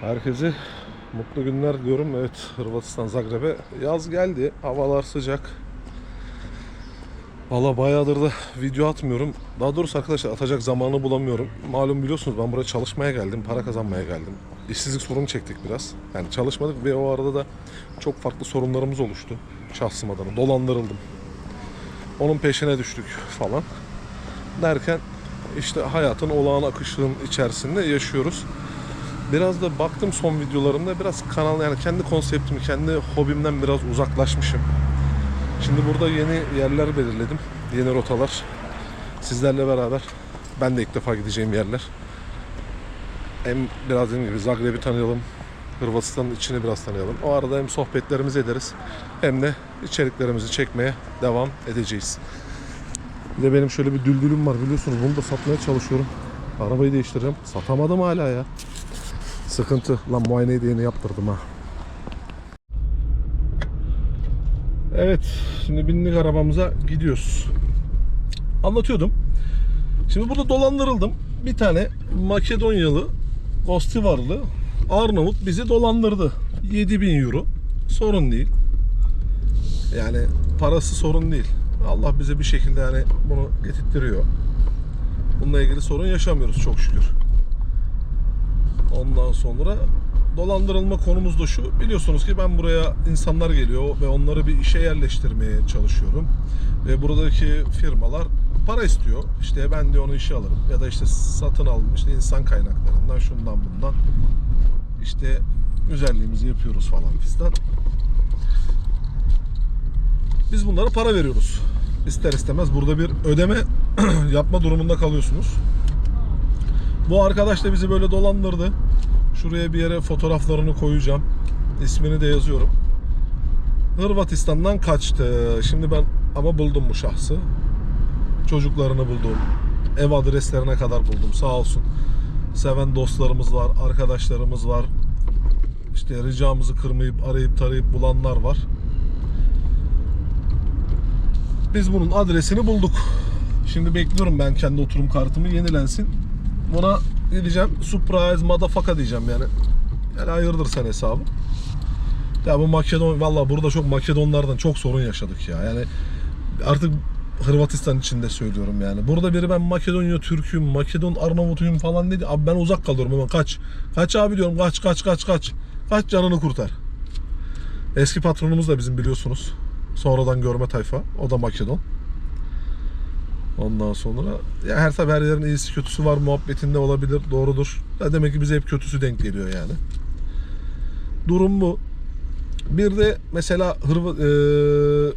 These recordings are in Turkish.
Herkese mutlu günler diyorum. Evet Hırvatistan Zagreb'e yaz geldi. Havalar sıcak. Valla bayağıdır da video atmıyorum. Daha doğrusu arkadaşlar atacak zamanı bulamıyorum. Malum biliyorsunuz ben buraya çalışmaya geldim. Para kazanmaya geldim. İşsizlik sorunu çektik biraz. Yani çalışmadık ve o arada da çok farklı sorunlarımız oluştu. Şahsım adına. Dolandırıldım. Onun peşine düştük falan. Derken işte hayatın olağan akışının içerisinde yaşıyoruz. Biraz da baktım son videolarımda biraz kanal yani kendi konseptimi, kendi hobimden biraz uzaklaşmışım. Şimdi burada yeni yerler belirledim. Yeni rotalar. Sizlerle beraber ben de ilk defa gideceğim yerler. Hem biraz dediğim gibi Zagreb'i tanıyalım. Hırvatistan'ın içini biraz tanıyalım. O arada hem sohbetlerimizi ederiz hem de içeriklerimizi çekmeye devam edeceğiz. Bir de benim şöyle bir düldülüm var biliyorsunuz. Bunu da satmaya çalışıyorum. Arabayı değiştireceğim. Satamadım hala ya. Sıkıntı. Lan muayeneyi de yeni yaptırdım ha. Evet. Şimdi bindik arabamıza gidiyoruz. Anlatıyordum. Şimdi burada dolandırıldım. Bir tane Makedonyalı Gostivarlı Arnavut bizi dolandırdı. 7000 euro. Sorun değil. Yani parası sorun değil. Allah bize bir şekilde yani bunu getirtiyor. Bununla ilgili sorun yaşamıyoruz çok şükür. Sonra dolandırılma konumuz da şu. Biliyorsunuz ki ben buraya insanlar geliyor ve onları bir işe yerleştirmeye çalışıyorum. Ve buradaki firmalar para istiyor. İşte ben de onu işe alırım. Ya da işte satın aldım işte insan kaynaklarından şundan bundan. İşte güzelliğimizi yapıyoruz falan fistan. Biz bunlara para veriyoruz. İster istemez burada bir ödeme yapma durumunda kalıyorsunuz. Bu arkadaş da bizi böyle dolandırdı. Şuraya bir yere fotoğraflarını koyacağım. İsmini de yazıyorum. Hırvatistan'dan kaçtı. Şimdi ben ama buldum bu şahsı. Çocuklarını buldum. Ev adreslerine kadar buldum. Sağ olsun. Seven dostlarımız var, arkadaşlarımız var. İşte ricamızı kırmayıp arayıp tarayıp bulanlar var. Biz bunun adresini bulduk. Şimdi bekliyorum ben kendi oturum kartımı yenilensin. Buna diyeceğim surprise motherfucker diyeceğim yani. Yani hayırdır sen hesabı. Ya bu Makedon valla burada çok Makedonlardan çok sorun yaşadık ya. Yani artık Hırvatistan içinde söylüyorum yani. Burada biri ben Makedonya Türk'üm, Makedon Arnavut'uyum falan dedi. Abi ben uzak kalıyorum hemen kaç. Kaç abi diyorum kaç kaç kaç kaç. Kaç canını kurtar. Eski patronumuz da bizim biliyorsunuz. Sonradan görme tayfa. O da Makedon. Ondan sonra ya her tabi her iyisi kötüsü var muhabbetinde olabilir. Doğrudur. Ya demek ki bize hep kötüsü denk geliyor yani. Durum bu. Bir de mesela Hırva, eee,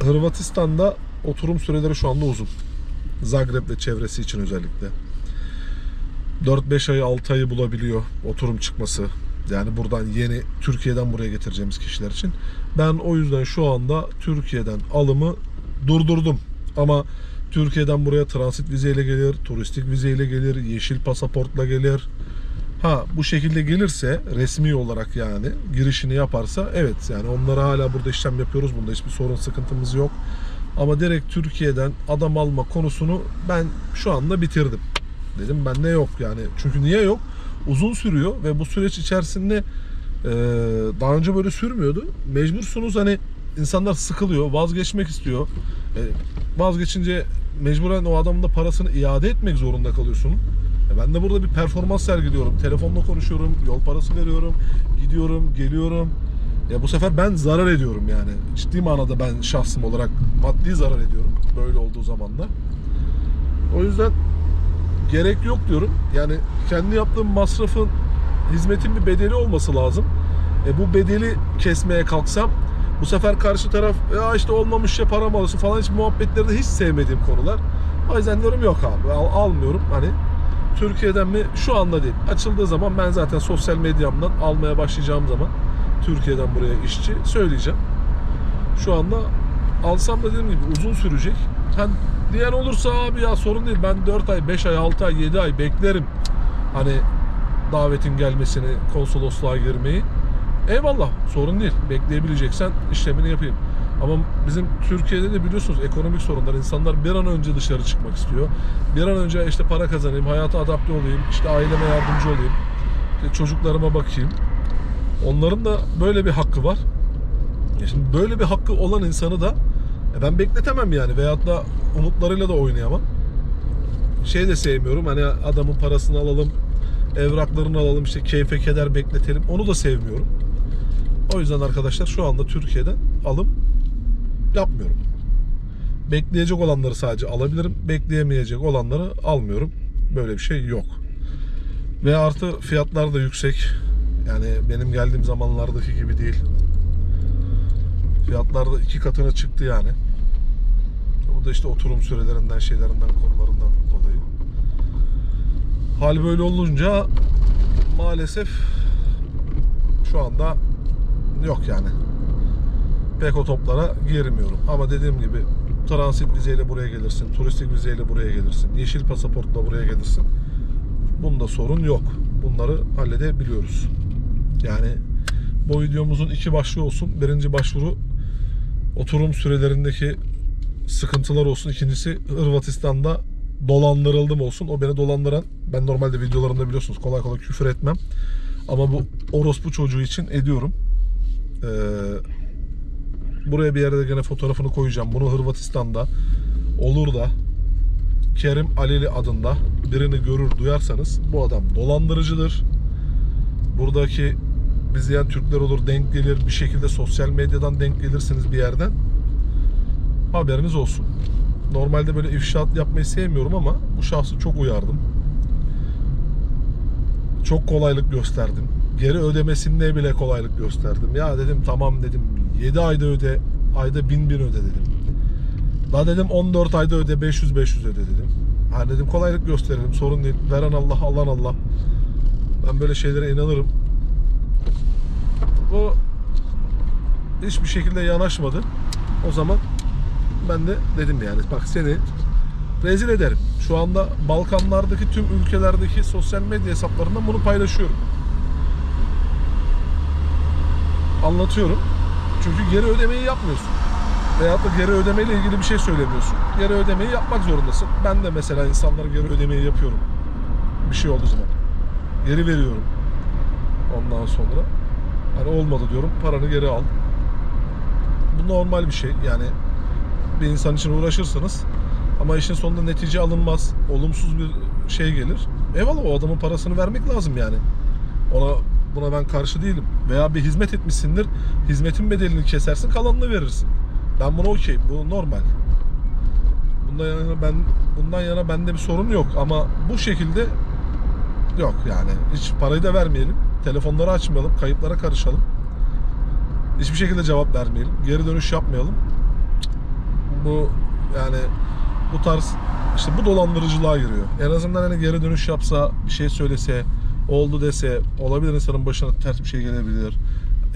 Hırvatistan'da oturum süreleri şu anda uzun. Zagreb ve çevresi için özellikle. 4-5 ayı 6 ayı bulabiliyor oturum çıkması. Yani buradan yeni Türkiye'den buraya getireceğimiz kişiler için. Ben o yüzden şu anda Türkiye'den alımı durdurdum. Ama Türkiye'den buraya transit vizeyle gelir, turistik vizeyle gelir, yeşil pasaportla gelir. Ha bu şekilde gelirse resmi olarak yani girişini yaparsa evet yani onlara hala burada işlem yapıyoruz. Bunda hiçbir sorun sıkıntımız yok. Ama direkt Türkiye'den adam alma konusunu ben şu anda bitirdim. Dedim bende yok yani. Çünkü niye yok? Uzun sürüyor ve bu süreç içerisinde e, daha önce böyle sürmüyordu. Mecbursunuz hani insanlar sıkılıyor, vazgeçmek istiyor. E, vazgeçince mecburen o adamın da parasını iade etmek zorunda kalıyorsun. E, ben de burada bir performans sergiliyorum. Telefonla konuşuyorum, yol parası veriyorum, gidiyorum, geliyorum. Ya bu sefer ben zarar ediyorum yani. Ciddi manada ben şahsım olarak maddi zarar ediyorum böyle olduğu zaman da. O yüzden gerek yok diyorum. Yani kendi yaptığım masrafın hizmetin bir bedeli olması lazım. E bu bedeli kesmeye kalksam bu sefer karşı taraf ya işte olmamış ya param alırsın falan hiç muhabbetleri de hiç sevmediğim konular. O yüzden diyorum yok abi al- almıyorum hani Türkiye'den mi şu anda değil. Açıldığı zaman ben zaten sosyal medyamdan almaya başlayacağım zaman Türkiye'den buraya işçi söyleyeceğim. Şu anda alsam da dediğim gibi uzun sürecek. Hani diyen olursa abi ya sorun değil ben 4 ay, 5 ay, 6 ay, 7 ay beklerim. Hani davetin gelmesini, konsolosluğa girmeyi. Eyvallah sorun değil. Bekleyebileceksen işlemini yapayım. Ama bizim Türkiye'de de biliyorsunuz ekonomik sorunlar. İnsanlar bir an önce dışarı çıkmak istiyor. Bir an önce işte para kazanayım, hayata adapte olayım, işte aileme yardımcı olayım. İşte çocuklarıma bakayım. Onların da böyle bir hakkı var. Şimdi böyle bir hakkı olan insanı da e, ben bekletemem yani veyahut da umutlarıyla da oynayamam. Şey de sevmiyorum hani adamın parasını alalım, evraklarını alalım işte keyfe keder bekletelim. Onu da sevmiyorum. O yüzden arkadaşlar şu anda Türkiye'den alım yapmıyorum. Bekleyecek olanları sadece alabilirim. Bekleyemeyecek olanları almıyorum. Böyle bir şey yok. Ve artı fiyatlar da yüksek. Yani benim geldiğim zamanlardaki gibi değil. Fiyatlar da iki katına çıktı yani. Bu da işte oturum sürelerinden, şeylerinden, konularından dolayı. Hal böyle olunca maalesef şu anda yok yani. Pek o toplara girmiyorum. Ama dediğim gibi transit vizeyle buraya gelirsin, turistik vizeyle buraya gelirsin, yeşil pasaportla buraya gelirsin. Bunda sorun yok. Bunları halledebiliyoruz. Yani bu videomuzun iki başlığı olsun. Birinci başvuru oturum sürelerindeki sıkıntılar olsun. İkincisi Hırvatistan'da dolandırıldım olsun. O beni dolandıran ben normalde videolarımda biliyorsunuz kolay kolay küfür etmem. Ama bu orospu çocuğu için ediyorum. Ee, buraya bir yerde gene fotoğrafını koyacağım. Bunu Hırvatistan'da olur da Kerim Aleli adında birini görür duyarsanız bu adam dolandırıcıdır. Buradaki izleyen Türkler olur denk gelir bir şekilde sosyal medyadan denk gelirsiniz bir yerden haberiniz olsun. Normalde böyle ifşaat yapmayı sevmiyorum ama bu şahsı çok uyardım. Çok kolaylık gösterdim. Geri ödemesinde bile kolaylık gösterdim. Ya dedim tamam dedim 7 ayda öde, ayda 1000 bin öde dedim. Daha dedim 14 ayda öde 500 500 öde dedim. Hani dedim kolaylık gösterelim sorun değil. Veren Allah alan Allah. Ben böyle şeylere inanırım. Bu hiçbir şekilde yanaşmadı. O zaman ben de dedim yani bak seni rezil ederim. Şu anda Balkanlardaki tüm ülkelerdeki sosyal medya hesaplarından bunu paylaşıyorum. Anlatıyorum. Çünkü geri ödemeyi yapmıyorsun. Veyahut da geri ödemeyle ilgili bir şey söylemiyorsun. Geri ödemeyi yapmak zorundasın. Ben de mesela insanlara geri ödemeyi yapıyorum. Bir şey olduğu zaman. Geri veriyorum. Ondan sonra hani olmadı diyorum. Paranı geri al. Bu normal bir şey. Yani bir insan için uğraşırsınız ama işin sonunda netice alınmaz. Olumsuz bir şey gelir. Eyvallah o adamın parasını vermek lazım yani. Ona buna ben karşı değilim. Veya bir hizmet etmişsindir. Hizmetin bedelini kesersin, kalanını verirsin. Ben buna okey. Bu normal. Bundan yana ben bundan yana bende bir sorun yok ama bu şekilde yok yani. Hiç parayı da vermeyelim. Telefonları açmayalım, kayıplara karışalım. Hiçbir şekilde cevap vermeyelim. Geri dönüş yapmayalım. Bu yani bu tarz işte bu dolandırıcılığa giriyor. En azından hani geri dönüş yapsa, bir şey söylese, oldu dese, olabilir insanın başına ters bir şey gelebilir.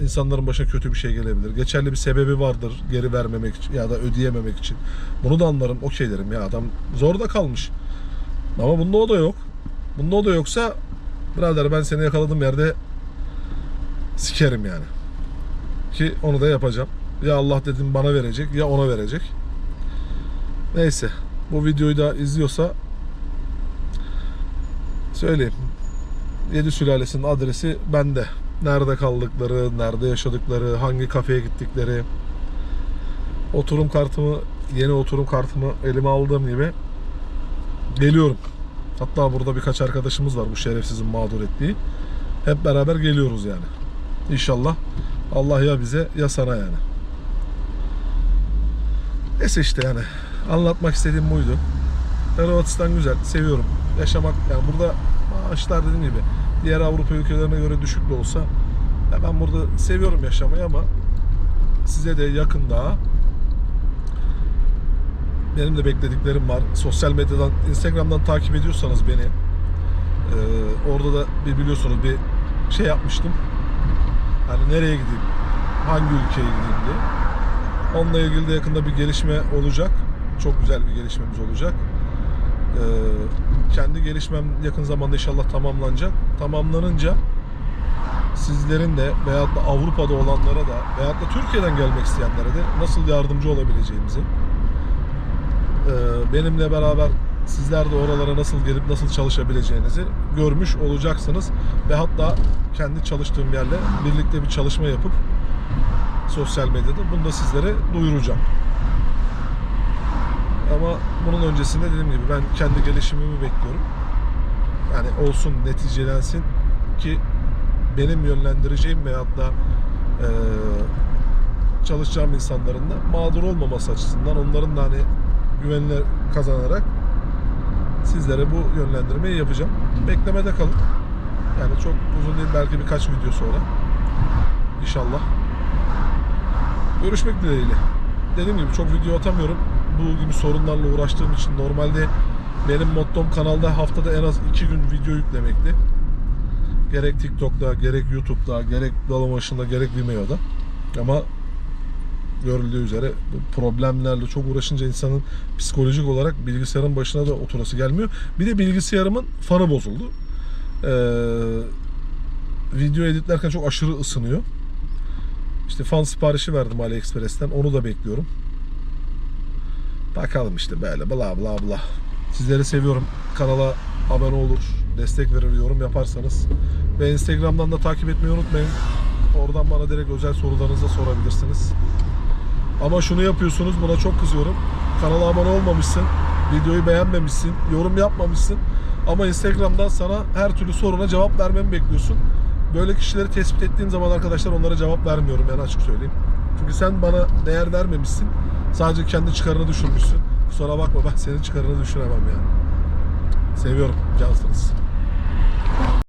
İnsanların başına kötü bir şey gelebilir. Geçerli bir sebebi vardır geri vermemek için ya da ödeyememek için. Bunu da anlarım, okey derim ya adam zorda kalmış. Ama bunda o da yok. Bunda o da yoksa birader ben seni yakaladığım yerde sikerim yani. Ki onu da yapacağım. Ya Allah dedim bana verecek ya ona verecek. Neyse. Bu videoyu da izliyorsa söyleyeyim. Yedi sülalesinin adresi bende. Nerede kaldıkları, nerede yaşadıkları, hangi kafeye gittikleri. Oturum kartımı, yeni oturum kartımı elime aldığım gibi geliyorum. Hatta burada birkaç arkadaşımız var bu şerefsizin mağdur ettiği. Hep beraber geliyoruz yani. İnşallah Allah ya bize ya sana yani. Neyse işte yani anlatmak istediğim buydu. Hırvatistan güzel, seviyorum. Yaşamak yani burada maaşlar dediğim gibi diğer Avrupa ülkelerine göre düşük de olsa ya ben burada seviyorum yaşamayı ama size de yakın daha benim de beklediklerim var. Sosyal medyadan, Instagram'dan takip ediyorsanız beni e, orada da bir biliyorsunuz bir şey yapmıştım. Hani nereye gideyim, hangi ülkeye gideyim diye. Onunla ilgili de yakında bir gelişme olacak. Çok güzel bir gelişmemiz olacak. Ee, kendi gelişmem yakın zamanda inşallah tamamlanacak. Tamamlanınca sizlerin de veyahut da Avrupa'da olanlara da veyahut da Türkiye'den gelmek isteyenlere de nasıl yardımcı olabileceğimizi ee, benimle beraber sizler de oralara nasıl gelip nasıl çalışabileceğinizi görmüş olacaksınız. Ve hatta kendi çalıştığım yerle birlikte bir çalışma yapıp sosyal medyada bunu da sizlere duyuracağım. Ama bunun öncesinde dediğim gibi ben kendi gelişimimi bekliyorum. Yani olsun, neticelensin ki benim yönlendireceğim veyahut da eee çalışacağım insanların da mağdur olmaması açısından onların da hani güvenini kazanarak sizlere bu yönlendirmeyi yapacağım. Beklemede kalın. Yani çok uzun değil belki birkaç video sonra. İnşallah. Görüşmek dileğiyle. Dediğim gibi çok video atamıyorum. Bu gibi sorunlarla uğraştığım için normalde benim mottom kanalda haftada en az iki gün video yüklemekti. Gerek TikTok'ta, gerek YouTube'da, gerek Dalamış'ında, gerek Vimeo'da. Ama görüldüğü üzere bu problemlerle çok uğraşınca insanın psikolojik olarak bilgisayarın başına da oturası gelmiyor. Bir de bilgisayarımın fanı bozuldu. Ee, video editlerken çok aşırı ısınıyor. İşte fan siparişi verdim AliExpress'ten. Onu da bekliyorum. Bakalım işte böyle bla bla bla. Sizleri seviyorum. Kanala abone olur, destek verir, yorum yaparsanız. Ve Instagram'dan da takip etmeyi unutmayın. Oradan bana direkt özel sorularınızı da sorabilirsiniz. Ama şunu yapıyorsunuz buna çok kızıyorum. Kanala abone olmamışsın, videoyu beğenmemişsin, yorum yapmamışsın. Ama Instagram'dan sana her türlü soruna cevap vermemi bekliyorsun. Böyle kişileri tespit ettiğim zaman arkadaşlar onlara cevap vermiyorum yani açık söyleyeyim. Çünkü sen bana değer vermemişsin. Sadece kendi çıkarını düşünmüşsün. Kusura bakma ben senin çıkarını düşünemem yani. Seviyorum. Cansınız.